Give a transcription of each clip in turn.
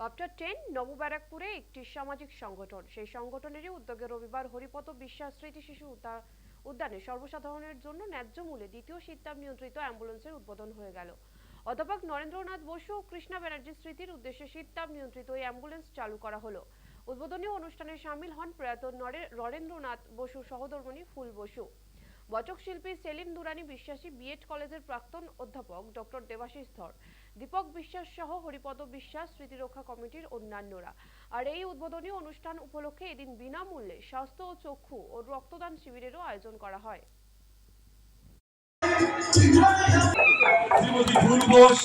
After ten নবব্যারাকপুরে একটি সামাজিক সংগঠন। সেই সংগঠনেরই উদ্যোগে রবিবার হরিপদ বিশ্বাস স্মৃতি শিশু উদ্যানে সর্বসাধারণের জন্য ন্যায্য মূল্যে দ্বিতীয় শীততাপ নিয়ন্ত্রিত অ্যাম্বুলেন্সের উদ্বোধন হয়ে গেল। অধ্যাপক নরেন্দ্রনাথ বসু ও কৃষ্ণা ব্যানার্জি স্মৃতির উদ্দেশ্যে শীততাপ নিয়ন্ত্রিত এই অ্যাম্বুলেন্স চালু করা হলো। উদ্বোধনী অনুষ্ঠানে সামিল হন প্রয়াত নরে- নরেন্দ্রনাথ বসু সহধর্মণী ফুল বসু। বচক শিল্পী সেলিম দুরানি বিশ্বাসী বিএড কলেজের প্রাক্তন অধ্যাপক ডক্টর দেবাশিস ধর দীপক বিশ্বাস সহ হরিপদ বিশ্বাস স্মৃতিরক্ষা কমিটির অন্যান্যরা। আর এই উদ্বোধনী অনুষ্ঠান উপলক্ষে এদিন বিনামূল্যে স্বাস্থ্য ও চক্ষু ও রক্তদান শিবিরেরও আয়োজন করা হয়। শ্রীমতী ফুল ঘোষ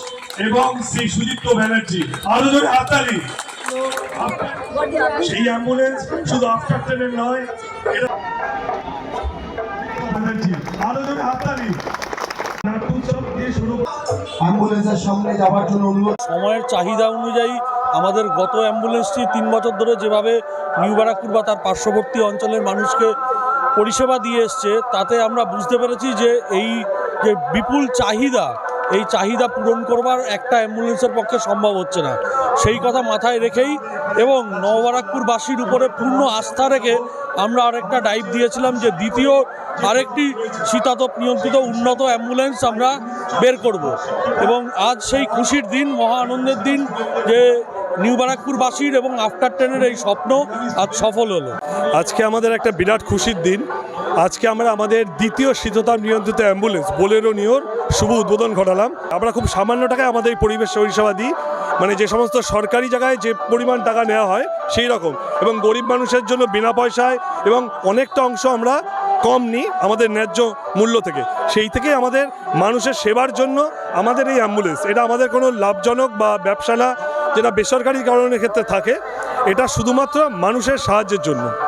এবং শ্রী সুদীপ্ত ব্যানার্জি আরও জোরে হাততালি। সেই অ্যাম্বুলেন্স শুধু আফটার ট্রেনের নয় এটা ব্যানার্জি আরও জোরে হাততালি। নাট্য উৎসব দিয়ে শুরু অ্যাম্বুলেন্সের সামনে যাওয়ার জন্য অনুরোধ। সময়ের চাহিদা অনুযায়ী আমাদের গত অ্যাম্বুলেন্সটি তিন বছর ধরে যেভাবে নিউ ব্যারাকপুর বা তার পার্শ্ববর্তী অঞ্চলের মানুষকে পরিষেবা দিয়ে এসছে তাতে আমরা বুঝতে পেরেছি যে এই যে বিপুল চাহিদা এই চাহিদা পূরণ করবার একটা অ্যাম্বুলেন্সের পক্ষে সম্ভব হচ্ছে না। সেই কথা মাথায় রেখেই এবং নববারাকপুরবাসীর উপরে পূর্ণ আস্থা রেখে আমরা আরেকটা ডাইভ দিয়েছিলাম যে দ্বিতীয় আরেকটি শীতাতপ নিয়ন্ত্রিত উন্নত অ্যাম্বুলেন্স আমরা বের করব। এবং আজ সেই খুশির দিন, মহা আনন্দের দিন যে নিউ বারাকপুরবাসীর এবং আফটার টেনের এই স্বপ্ন আজ সফল হলো। আজকে আমাদের একটা বিরাট খুশির দিন। আজকে আমরা আমাদের দ্বিতীয় শীততাপ নিয়ন্ত্রিত অ্যাম্বুলেন্স, বোলেরো নিওর, শুভ উদ্বোধন ঘটালাম। আমরা খুব সামান্য টাকায় আমাদের এই পরিবেশ পরিষেবা দিই। মানে যে সমস্ত সরকারি জায়গায় যে পরিমাণ টাকা নেওয়া হয়, সেই রকম। এবং গরিব মানুষের জন্য বিনা পয়সায় এবং অনেকটা অংশ আমরা কম নিই আমাদের ন্যায্য মূল্য থেকে। সেই থেকে আমাদের মানুষের সেবার জন্য আমাদের এই অ্যাম্বুলেন্স। এটা আমাদের কোনো লাভজনক বা ব্যবসা না, যেটা বেসরকারি কারণের ক্ষেত্রে থাকে। এটা শুধুমাত্র মানুষের সাহায্যের জন্য।